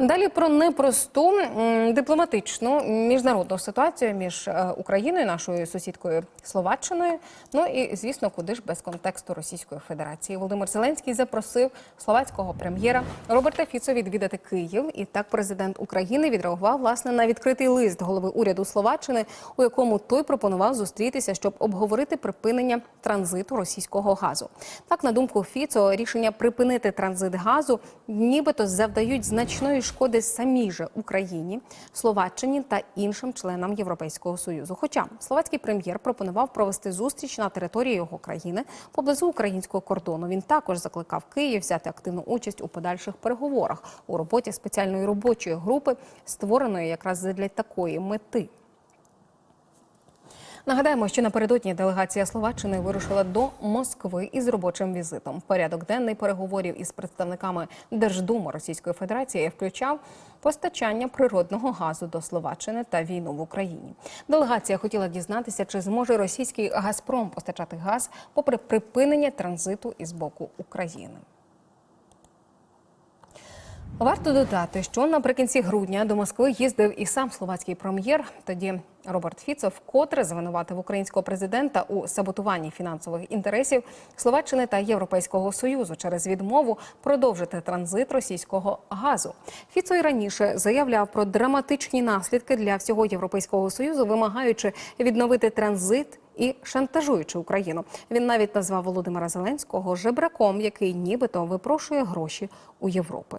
Далі про непросту дипломатичну міжнародну ситуацію між е, Україною, нашою сусідкою Словаччиною. Ну і звісно, куди ж без контексту Російської Федерації. Володимир Зеленський запросив словацького прем'єра Роберта Фіцо відвідати Київ. І так президент України відреагував власне на відкритий лист голови уряду Словаччини, у якому той пропонував зустрітися, щоб обговорити припинення транзиту російського газу. Так, на думку Фіцо, рішення припинити транзит газу нібито завдають значної шкоди самій же Україні, Словаччині та іншим членам Європейського союзу. Хоча словацький прем'єр пропонував провести зустріч на території його країни поблизу українського кордону. Він також закликав Київ взяти активну участь у подальших переговорах у роботі спеціальної робочої групи, створеної якраз для такої мети. Нагадаємо, що напередодні делегація Словаччини вирушила до Москви із робочим візитом. Порядок денний переговорів із представниками Держдуми Російської Федерації включав постачання природного газу до Словаччини та війну в Україні. Делегація хотіла дізнатися, чи зможе російський Газпром постачати газ попри припинення транзиту із боку України. Варто додати, що наприкінці грудня до Москви їздив і сам словацький прем'єр. Тоді Роберт Фіцо вкотре звинуватив українського президента у саботуванні фінансових інтересів Словаччини та Європейського союзу через відмову продовжити транзит російського газу. Фіцо і раніше заявляв про драматичні наслідки для всього європейського союзу, вимагаючи відновити транзит. І шантажуючи Україну, він навіть назвав Володимира Зеленського жебраком, який нібито випрошує гроші у Європи.